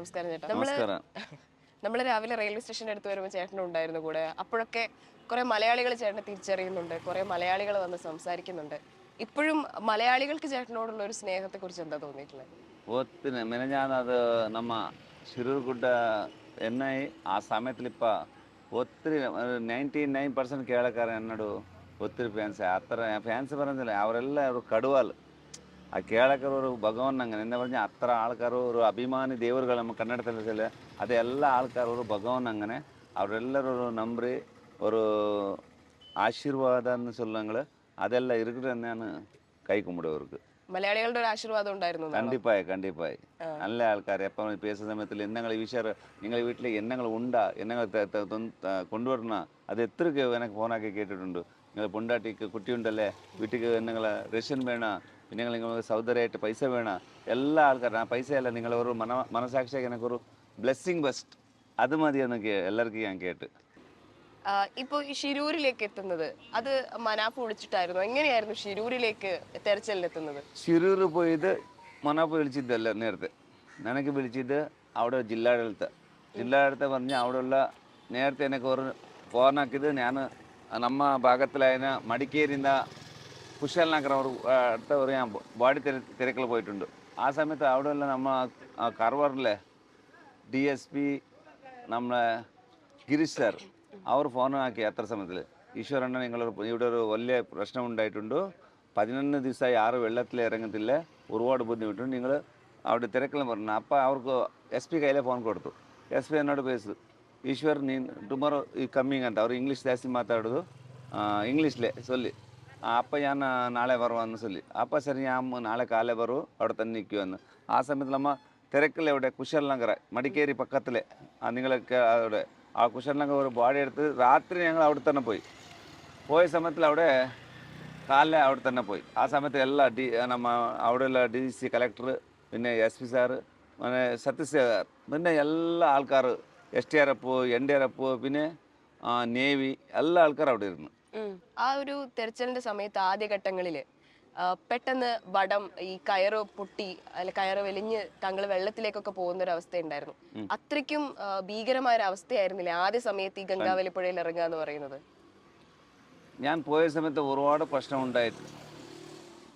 നമസ്കാരം ചേട്ടാ. നമ്മൾ നമ്മൾ രാവിലെ റെയിൽവേ സ്റ്റേഷന്റെ അടുത്ത് വരുമ്പോൾ ചേട്ടനും ഉണ്ടായിരുന്നു കൂടെ. അപ്പോഴൊക്കെ കുറെ മലയാളികൾ ചേട്ടനെ തിരിച്ചറിയുന്നുണ്ട്. കുറെ മലയാളികൾ വന്ന് സംസാരിക്കുന്നുണ്ട്. ഇപ്പോഴും മലയാളികൾക്ക് ചേട്ടനോടുള്ള ഒരു സ്നേഹത്തെ കുറിച്ച് എന്താ തോന്നിയിട്ടുള്ളത്? ഞാൻ അത് നമ്മ ശിരൂർകുട്ട എന്നെ ആ സമയത്തിലിപ്പ ഒത്തിരി നയന്റി നൈൻ പെർസെന്റ് കേളക്കാരൻ എന്നോട് ഒത്തിരി ഫാൻസ് അത്ര ഫാൻസ് പറഞ്ഞില്ല. അവരെല്ലാം ഒരു കടുവാൾ ಆ ಕೇಳಕರವರು ಭಗವಾನ್ ನಂಗೆ ನಿನ್ನೆ ಬರ್ಜೆ ಹತ್ರ ಆಳ್ಕಾರು ಅವರು ಅಭಿಮಾನಿ ದೇವರುಗಳು ನಮ್ಮ ಕನ್ನಡದಲ್ಲಿ ಸಿಲ್ಲ ಅದೆಲ್ಲ ಆಳ್ಕಾರವರು ಭಗವಾನ್ ഒരു ಅವರೆಲ್ಲರೂ ನಂಬ್ರಿ ஒரு ആശീർവാദമെന്ന് ചൊല്ലങ്ങൾ അതെല്ലാം ഇരിക്കട്ടെ തന്നെയാണ് കൈക്കുമ്പിടവർക്ക്. മലയാളികളുടെ ഒരു ആശീർവാദം ഉണ്ടായിരുന്നു കണ്ടിപ്പായി കണ്ടിപ്പായി. നല്ല ആൾക്കാർ എപ്പം പേസ സമയത്തിൽ എന്നങ്ങൾ വിഷയം നിങ്ങൾ വീട്ടിൽ എന്നങ്ങൾ ഉണ്ടാ എന്നങ്ങൾ കൊണ്ടുവരണ അത് എത്ര എനിക്ക് ഫോണാക്കി കേട്ടിട്ടുണ്ട്. നിങ്ങളുടെ പൊണ്ടാട്ടിക്ക് കുട്ടിയുണ്ടല്ലേ? വീട്ടിക്ക് നിങ്ങൾ റേഷൻ വേണം പിന്നെ നിങ്ങൾ നിങ്ങൾക്ക് സൗദരായിട്ട് പൈസ വേണം എല്ലാ ആൾക്കാരും ആ പൈസയല്ല നിങ്ങൾ ഒരു മന മനസാക്ഷിയാക്കി എനിക്കൊരു ബ്ലെസ്സിങ് ബെസ്റ്റ് അത് മതി എന്നൊക്കെ എല്ലാവർക്കും ഞാൻ കേട്ട്. ഇപ്പോൾ ഈ ഷിരൂരിലേക്ക് എത്തുന്നത് അത് മനാപ്പ് വിളിച്ചിട്ടായിരുന്നു. എങ്ങനെയായിരുന്നു ഷിരൂരിലേക്ക് തെരച്ചിലെത്തുന്നത്? ഷിരൂർ പോയത് മനാഫ് വിളിച്ചിട്ടല്ല നേരത്തെ. നനക്ക് വിളിച്ചത് അവിടെ ജില്ലാടത്ത് ജില്ലാടത്ത് പറഞ്ഞ് അവിടെയുള്ള നേരത്തെ എനിക്ക് ഒരു ഫോറിനാക്കിയത് ഞാൻ ನಮ್ಮ ഭാഗത്തിലായതിന് മടിക്കേരിന്ന് അടുത്ത ഒരു ഞാൻ ബോഡി തിര തിരക്കിൽ പോയിട്ടുണ്ട് ആ സമയത്ത് അവിടെയുള്ള നമ്മ കർവറിലെ ഡി എസ് പി നമ്മളെ ഗിരീഷ് സാർ അവർ ഫോൺ ആക്കി അത്ര സമയത്തിൽ ഈശ്വരണ്ണ നിങ്ങളൊരു ഇവിടെ ഒരു വലിയ പ്രശ്നം ഉണ്ടായിട്ടുണ്ട് പതിനൊന്ന് ദിവസമായി ആറ് വെള്ളത്തിൽ ഇറങ്ങത്തില്ല ഒരുപാട് ബുദ്ധിമുട്ടുണ്ട് നിങ്ങൾ അവിടെ തിരക്കിലും പറഞ്ഞു അപ്പം അവർക്ക് എസ് പി കയ്യിലെ ഫോൺ കൊടുത്തു എസ് പി എന്നോട് പേസ് ಈಶ್ವರ್ ನೀನು ಟುಮಾರೋ ಈ ಕಮ್ಮಿಂಗ್ ಅಂತ ಅವ್ರು ಇಂಗ್ಲೀಷ್ ಜಾಸ್ತಿ ಮಾತಾಡೋದು ಇಂಗ್ಲೀಷ್ಲೆ ಸೊಲ್ಲಿ ಆ, ಅಪ್ಪ ഞാൻ നാളെ വരുവാന്ന് ചൊല്ലി അപ്പം ശരി ഞാൻ നാളെ കാലേ വരൂ അവിടെ തന്നെ നിൽക്കുമെന്ന് ആ സമയത്ത് നമ്മ തിരക്കിൽ എവിടെ കുശൽ നഗർ മടിക്കേരി പക്കത്തിലെ ആ നിങ്ങളൊക്കെ അവിടെ ആ കുശൽ നഗർ ഒരു ബോഡി എടുത്ത് രാത്രി ഞങ്ങൾ അവിടെ തന്നെ പോയി പോയ സമയത്തിൽ അവിടെ കാലിലെ അവിടെ തന്നെ പോയി ആ സമയത്ത് എല്ലാ ഡി നമ്മ അവിടെയുള്ള ഡി സി കളക്ടർ പിന്നെ എസ് പി സാറ് പിന്നെ സത്യസ് സാർ പിന്നെ എല്ലാ ആൾക്കാർ S T R F N D R F പിന്നെ ആ, നേവി എല്ലാ ആൾക്കാരും അവിടെ ഇരുന്നു. ആ ഒരു തെരച്ചിലിന്റെ സമയത്ത് ആദ്യഘട്ടങ്ങളിൽ പെട്ടെന്ന് വടം ഈ കയറ് പൊട്ടി അല്ല കയറ് വലിഞ്ഞ് താങ്കൾ വെള്ളത്തിലേക്കൊക്കെ പോകുന്ന ഒരു അവസ്ഥ ഉണ്ടായിരുന്നു അത്രയ്ക്കും ഭീകരമായ ഒരു അവസ്ഥയായിരുന്നില്ലേ ആദ്യ സമയത്ത് ഈ ഗംഗാവലി പുഴയിൽ ഇറങ്ങുക എന്ന് പറയുന്നത്? ഞാൻ പോയ സമയത്ത് ഒരുപാട് പ്രശ്നം ഉണ്ടായിട്ട്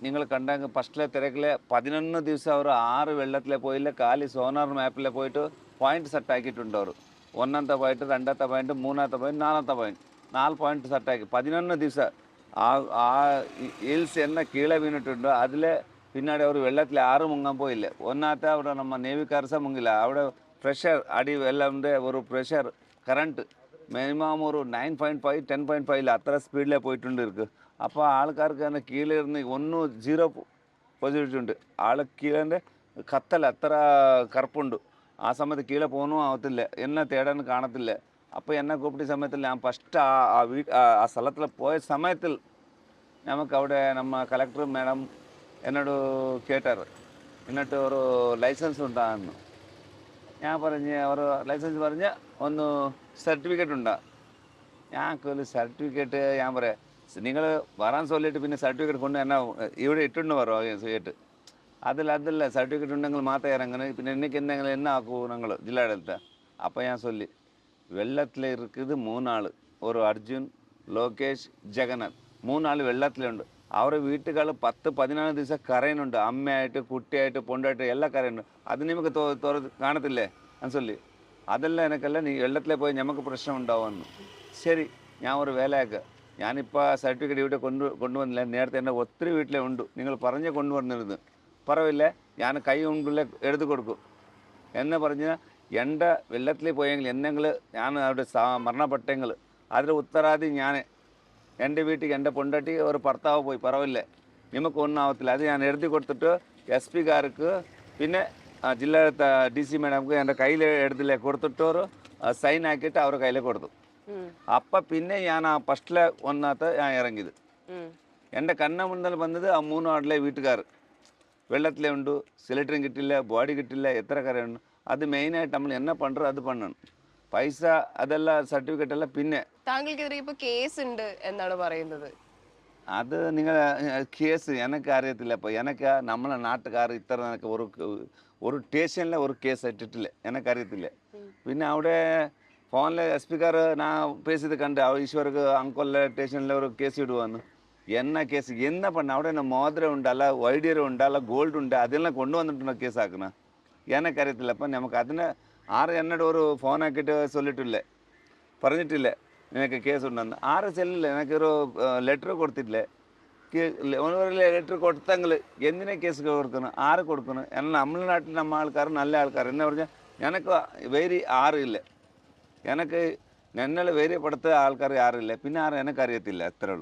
നിങ്ങൾ കണ്ടെങ്കിൽ ഫസ്റ്റിലെ തിരക്കിലെ പതിനൊന്ന് ദിവസം അവർ ആറ് വെള്ളത്തിലെ പോയില്ല കാലി സോനാർ മാപ്പിലെ പോയിട്ട് పాయింట్ సట్టాకిట్ ఉండవరు ఒన్నంత పాయింట్ రెండంత పాయింట్ మూనంత పాయింట్ నాలంత పాయింట్ நாலு பாயிண்ட் சட்டாக்கி பதினொன்று திவசம் ஹில்ஸ் என்ன கீழே வீணிட்டுண்டோ அதில் பின்னாடி அவர் வெள்ளத்தில் யாரும் முங்காம போயில்லை ஒன்றாத்த அவட நம்ம நேவிக்காரசாக முங்கல அவட ப்ரெஷர் அடி வெள்ளம் ஒரு ப்ரெஷர் கரண்ட்டு மினிமம் ஒரு nine point five ten point ஃபைவ்ல அத்தனை ஸ்பீடில் போயிட்டு இருக்கு அப்போ ஆளுக்காருக்கு அந்த கீழே இருந்து ஒன்றும் ஜீரோ பொசிட்டு உண்டு ஆளுக்கு கீழே கத்தல் அத்தனை கற்புண்டு ആ സമയത്ത് കീഴെ പോകണവും ആവത്തില്ല. എന്നെ തേടാൻ കാണത്തില്ല. അപ്പോൾ എന്നെ കൂപ്പിട്ട സമയത്തിൽ ഞാൻ ഫസ്റ്റ് ആ ആ വീ ആ സ്ഥലത്തിൽ പോയ സമയത്തിൽ നമുക്ക് അവിടെ നമ്മ கலெக்டர் மேடம் എന്നോട് കേട്ടാറ്. എന്നിട്ട് ഒരു ലൈസൻസ് ഉണ്ടാകുന്ന ഞാൻ പറഞ്ഞ് ഒരു ലൈസൻസ് പറഞ്ഞ് ഒന്ന് സർട്ടിഫിക്കറ്റ് ഉണ്ടാ. ഞങ്ങൾക്കൊരു സർട്ടിഫിക്കറ്റ് ഞാൻ പറയാം നിങ്ങൾ വരാൻ ചൊല്ലിയിട്ട് പിന്നെ സർട്ടിഫിക്കറ്റ് കൊണ്ട് എന്നാ ഇവിടെ ഇട്ടുകൊണ്ട് വരോ സർട്ടിഫിക്കറ്റ് അതിൽ അതല്ല സർട്ടിഫിക്കറ്റ് ഉണ്ടെങ്കിൽ മാത്രമേ ഇറങ്ങണം പിന്നെ എനിക്ക് എന്തെങ്കിലും എന്നെ ആക്കുമോ ഞങ്ങൾ ജില്ലാടത്തെ അപ്പം ഞാൻ ചൊല്ലി വെള്ളത്തിൽ ഇരിക്കുന്നത് മൂന്നാൾ ഒരു അർജുൻ ലോകേഷ് ജഗന്നാഥ് മൂന്നാൾ വെള്ളത്തിലുണ്ട് അവരെ വീട്ടുകാർ പത്ത് പതിനാല് ദിവസം കരയുന്നുണ്ട് അമ്മയായിട്ട് കുട്ടിയായിട്ട് പൊണ്ടായിട്ട് എല്ലാം കരയുണ്ട് അത് നമുക്ക് തുറ കാണത്തില്ലേ എന്ന് ചൊല്ലി അതെല്ലാം എനിക്കല്ല നീ വെള്ളത്തിലെ പോയി നമുക്ക് പ്രശ്നം ഉണ്ടാവുമെന്ന് ശരി ഞാൻ ഒരു വേലയാക്കുക ഞാനിപ്പോൾ സർട്ടിഫിക്കറ്റ് ഇവിടെ കൊണ്ടു കൊണ്ടുവന്നില്ല നേരത്തെ എൻ്റെ ഒത്തിരി വീട്ടിലേ ഉണ്ട് നിങ്ങൾ പറഞ്ഞ് കൊണ്ടുവന്നിരുന്നു പറവില്ലേ ഞാൻ കൈ കൊണ്ടുള്ള എടുത്തു കൊടുക്കും എന്ന് പറഞ്ഞാൽ എൻ്റെ വെള്ളത്തിൽ പോയെങ്കിൽ എന്തെങ്കിലും ഞാൻ അവിടെ സാ മരണപ്പെട്ടെങ്കിൽ അതിൽ ഉത്തരാദി ഞാൻ എൻ്റെ വീട്ടിൽ എൻ്റെ പൊണ്ടട്ടി ഒരു ഭർത്താവ് പോയി പറവില്ലേ നിമക്ക് ഒന്നും ആവത്തില്ല അത് ഞാൻ എഴുതി കൊടുത്തിട്ട് എസ് പിക്കാർക്ക് പിന്നെ ആ, ജില്ലാ ഡി സി മേഡംക്ക് എൻ്റെ കയ്യിൽ എടുത്തില്ലേ കൊടുത്തിട്ട് ഒരു സൈൻ ആക്കിയിട്ട് അവർ കയ്യിൽ കൊടുത്തു ഉം. അപ്പം പിന്നെ ഞാൻ ആ ഫസ്റ്റിലെ ഒന്നാമത്തെ ഞാൻ ഇറങ്ങിയത് ഉം. എൻ്റെ കണ്ണ മുന്നിൽ വന്നത് ആ മൂന്ന് ആടിലെ വീട്ടുകാർ വെള്ളത്തിലെ ഉണ്ട് സിലിണ്ടറും കിട്ടില്ല ബോഡി കിട്ടില്ല എത്ര കരയുണ്ട് അത് മെയിനായിട്ട് നമ്മൾ എന്നെ പണ്ടോ അത് പണ്ണണം. പൈസ അതെല്ലാം സർട്ടിഫിക്കറ്റ് എല്ലാം പിന്നെ. താങ്കൾക്കെതിരെ ഇപ്പൊ കേസ് ഉണ്ട് എന്നാണ് പറയുന്നത്. അത് നിങ്ങൾ കേസ് എനിക്ക് അറിയത്തില്ല ഇപ്പോൾ എനിക്ക് നമ്മളെ നാട്ടുകാർ ഇത്ര എനിക്ക് ഒരു ഒരു സ്റ്റേഷനിലെ ഒരു കേസ് ഇട്ടിട്ടില്ല. എനിക്കറിയത്തില്ല പിന്നെ അവിടെ ഫോണിൽ എസ് പിക്കാർ ഞാൻ പേസിയത് കണ്ട് ഈശ്വർക്ക് അങ്കോലിലെ സ്റ്റേഷനിലെ ഒരു കേസ് ഇടുവാന്ന്. என்ன கேஸ் என்ன பண்ண അവിടെ என்ன மோதிரம் உண்டு அல்ல வைடியர் உண்டு அல்ல கோல்டு உண்டு அதெல்லாம் கொண்டு வந்துட்டு கேஸ் ஆக்கணும் எனக்கு അറിയത്തില്ല അപ്പം നമുക്ക് അതിന് ആറ് എന്നോട് ഒരു ഫോൺ ആക്കിയിട്ട് ചൊല്ലിട്ടില്ല പറഞ്ഞിട്ടില്ല നിനക്ക് കേസ് ഉണ്ടെന്ന് ആറ് ചെല്ലില്ല എനിക്കൊരു ലെറ്റർ കൊടുത്തിട്ടില്ലേ ഒരു ലെറ്റർ കൊടുത്തെങ്കിൽ എന്തിനാ കേസ് കൊടുക്കണം ആറ് കൊടുക്കണം എന്നാൽ നമ്മുടെ നാട്ടിൽ നമ്മ ആൾക്കാർ നല്ല ആൾക്കാർ എന്ന് പറഞ്ഞാൽ എനിക്ക് വേരി ആറ് ഇല്ല എനിക്ക് എന്നെ വേരിയപ്പെടുത്ത ആൾക്കാർ ആറില്ല പിന്നെ ആറ് എനിക്കറിയത്തില്ല അത്രേ ഉള്ളൂ